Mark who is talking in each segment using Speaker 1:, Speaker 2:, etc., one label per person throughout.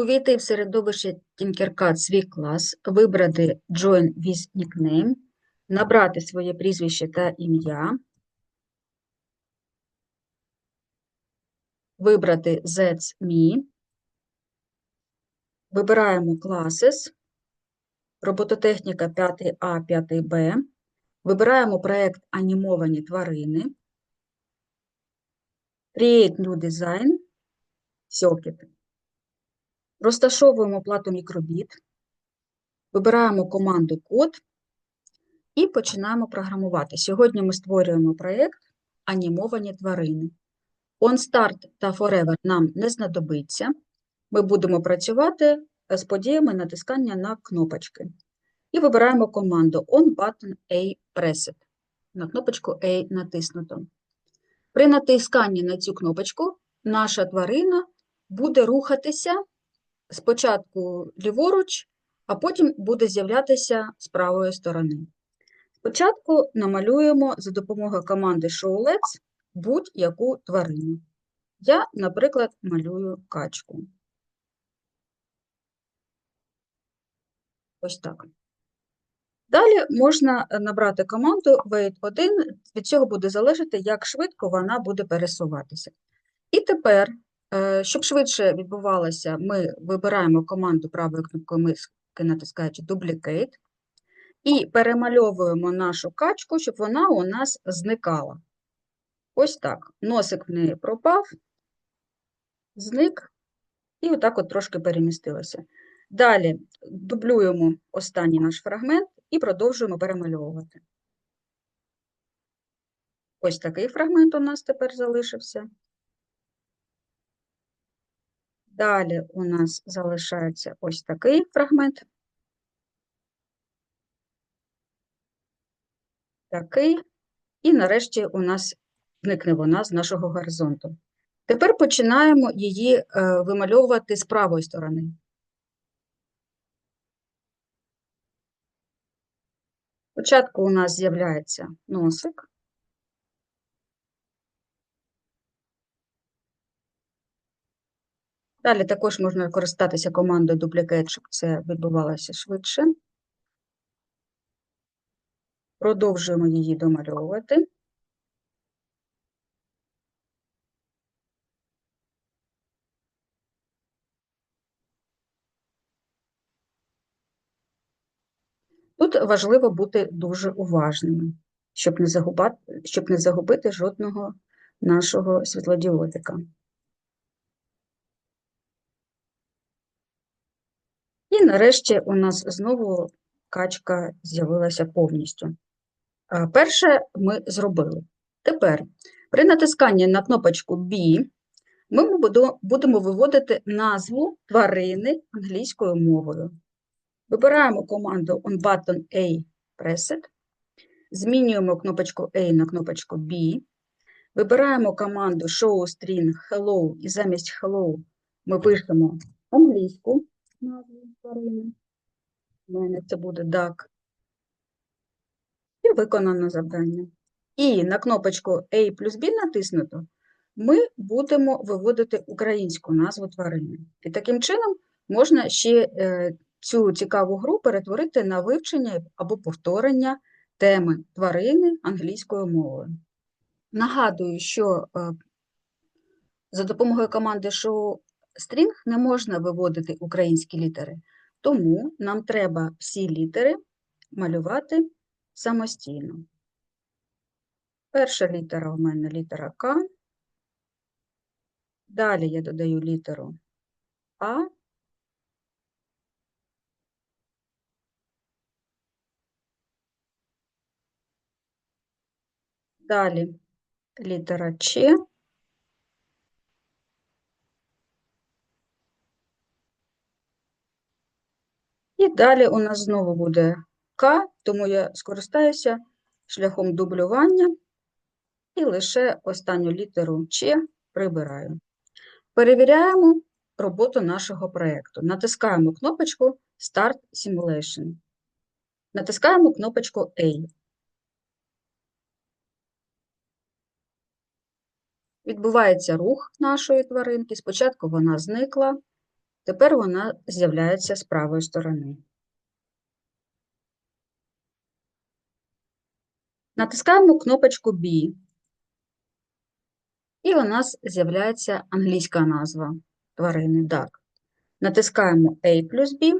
Speaker 1: Увійти в середовище Tinkercad свій клас, вибрати Join with Nickname, набрати своє прізвище та ім'я, вибрати That's Me, вибираємо Classes, робототехніка 5А, 5Б, вибираємо проект Анімовані тварини, Create New Design, Circuit. Розташовуємо плату мікробіт, вибираємо команду код і починаємо програмувати. Сьогодні ми створюємо проєкт Анімовані тварини. OnStart та Forever нам не знадобиться. Ми будемо працювати з подіями натискання на кнопочки. І вибираємо команду On Button A Pressed. На кнопочку A натиснуто. При натисканні на цю кнопочку наша тварина буде рухатися спочатку ліворуч, а потім буде з'являтися з правої сторони. Спочатку намалюємо за допомогою команди ShowLet's будь-яку тварину. Я, наприклад, малюю качку. Ось так. Далі можна набрати команду wait1, від цього буде залежати, як швидко вона буде пересуватися. І тепер щоб швидше відбувалося, ми вибираємо команду правою кнопкою мишки, натискаючи Duplicate, і перемальовуємо нашу качку, щоб вона у нас зникала. Ось так. Носик в неї пропав, зник, і отак от трошки перемістилося. Далі дублюємо останній наш фрагмент і продовжуємо перемальовувати. Ось такий фрагмент у нас тепер залишився. Далі у нас залишається ось такий фрагмент. Такий. І нарешті у нас зникне вона з нашого горизонту. Тепер починаємо її е, вимальовувати з правої сторони. Спочатку у нас з'являється носик. Далі також можна користатися командою Duplicate, щоб це відбувалося швидше. Продовжуємо її домальовувати. Тут важливо бути дуже уважними, щоб не загубати, щоб не загубити жодного нашого світлодіодика. І нарешті у нас знову качка з'явилася повністю. Перше ми зробили. Тепер при натисканні на кнопочку B ми будемо виводити назву тварини англійською мовою. Вибираємо команду OnButton A Pressed, змінюємо кнопочку A на кнопочку B, вибираємо команду Show String Hello і замість Hello ми пишемо англійську назву тварини. У мене це буде duck. І виконано завдання. І на кнопочку A плюс B натиснуто, ми будемо виводити українську назву тварини. І таким чином можна ще е, цю цікаву гру перетворити на вивчення або повторення теми тварини англійською мовою. Нагадую, що е, за допомогою команди Стрінг не можна виводити українські літери, тому нам треба всі літери малювати самостійно. Перша літера у мене літера К. Далі я додаю літеру А. Далі літера Ч. І далі у нас знову буде К, тому я скористаюся шляхом дублювання і лише останню літеру Ч прибираю. Перевіряємо роботу нашого проєкту. Натискаємо кнопочку Start Simulation. Натискаємо кнопочку A. Відбувається рух нашої тваринки. Спочатку вона зникла, Тепер вона з'являється з правої сторони. Натискаємо кнопочку B, і у нас з'являється англійська назва тварини duck. Натискаємо A плюс B,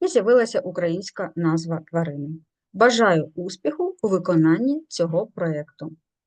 Speaker 1: і з'явилася українська назва тварини. Бажаю успіху у виконанні цього проєкту.